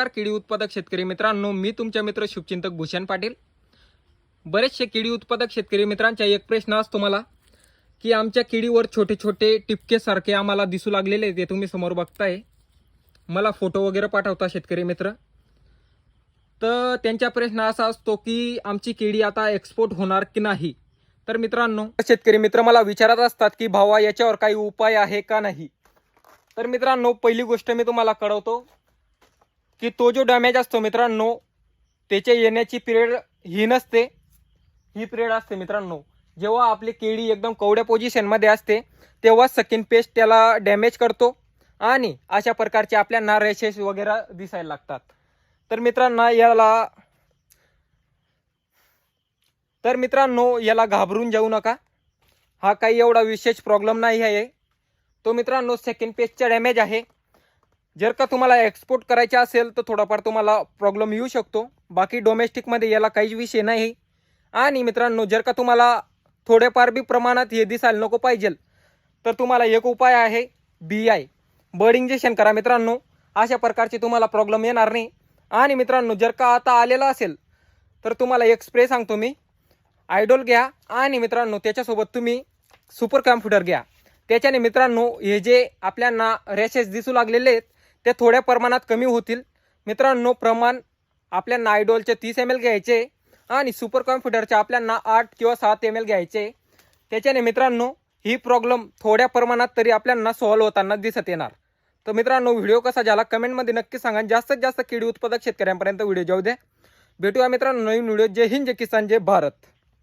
नमस्कार केळी उत्पादक शेतकरी मित्रांनो मी तुमच्या मित्र शुभचिंतक भूषण पाटील. बरेचसे केळी उत्पादक शेतकरी मित्रांचा एक प्रश्न असतो मला की आमच्या केळीवर छोटे छोटे टिपकेसारखे आम्हाला दिसू लागलेले आहेत, ते तुम्ही समोर बघताय. मला फोटो वगैरे पाठवता शेतकरी मित्र. तर त्यांचा प्रश्न असा असतो की आमची केळी आता एक्सपोर्ट होणार की नाही? तर मित्रांनो शेतकरी मित्र मला विचारत असतात की भावा याच्यावर काही उपाय आहे का नाही? तर मित्रांनो पहिली गोष्ट मी तुम्हाला कळवतो. की तो जो डॅमेज असतो मित्रांनो त्याच्या येण्याची पिरियड ही नसते. ही पिरियड असते मित्रांनो. जेव्हा आपली केळी एकदम कवड्या पोझिशनमध्ये असते तेव्हा सकिन पेस्ट त्याला डॅमेज करतो आणि अशा प्रकारचे आपल्या रेशेस वगैरे दिसायला लागतात. तर मित्रांनो याला तर मित्रांनो याला घाबरून जाऊ नका. हा काही एवढा विशेष प्रॉब्लेम नाही आहे. तो मित्रांनो सेकंड पेजचा डॅमेज आहे. जर का तुम्हाला एक्सपोर्ट करायचे असेल तर थोडाफार तुम्हाला प्रॉब्लेम येऊ शकतो. बाकी डोमेस्टिकमध्ये याला काहीच विषय नाही. आणि मित्रांनो जर का तुम्हाला थोडेफार बी प्रमाणात हे दिसायला नको पाहिजे तर तुम्हाला एक उपाय आहे बी आय बर्ड इंजेक्शन करा मित्रांनो. अशा प्रकारचे तुम्हाला प्रॉब्लेम येणार नाही. आणि मित्रांनो जर का आता आलेला असेल तर तुम्हाला एक स्प्रे सांगतो मी. आयडोल घ्या. आणि मित्रांनो त्याच्यासोबत तुम्ही सुपर कॉम्प्युटर घ्या. त्याच्याने मित्रांनो हे जे आपल्यांना रॅशेस दिसू लागलेले आहेत ते थोड्या प्रमाणात कमी होतील. मित्रांनो प्रमाण आपल्या नायडोलचे तीस एम एल घ्यायचे आणि सुपर कॉम्प्युटरचे आपल्यांना आठ किंवा सात एम एल घ्यायचे. त्याच्याने मित्रांनो ही प्रॉब्लेम थोड्या प्रमाणात तरी आपल्यांना सॉल्व्ह होताना दिसत येणार. तर मित्रांनो व्हिडिओ कसा झाला कमेंटमध्ये नक्की सांगा. जास्तीत जास्त किडी उत्पादक शेतकऱ्यांपर्यंत व्हिडिओ जाऊ द्या भेटूया मित्रांनो नवीन व्हिडिओ जय हिंद जय किसान जय भारत.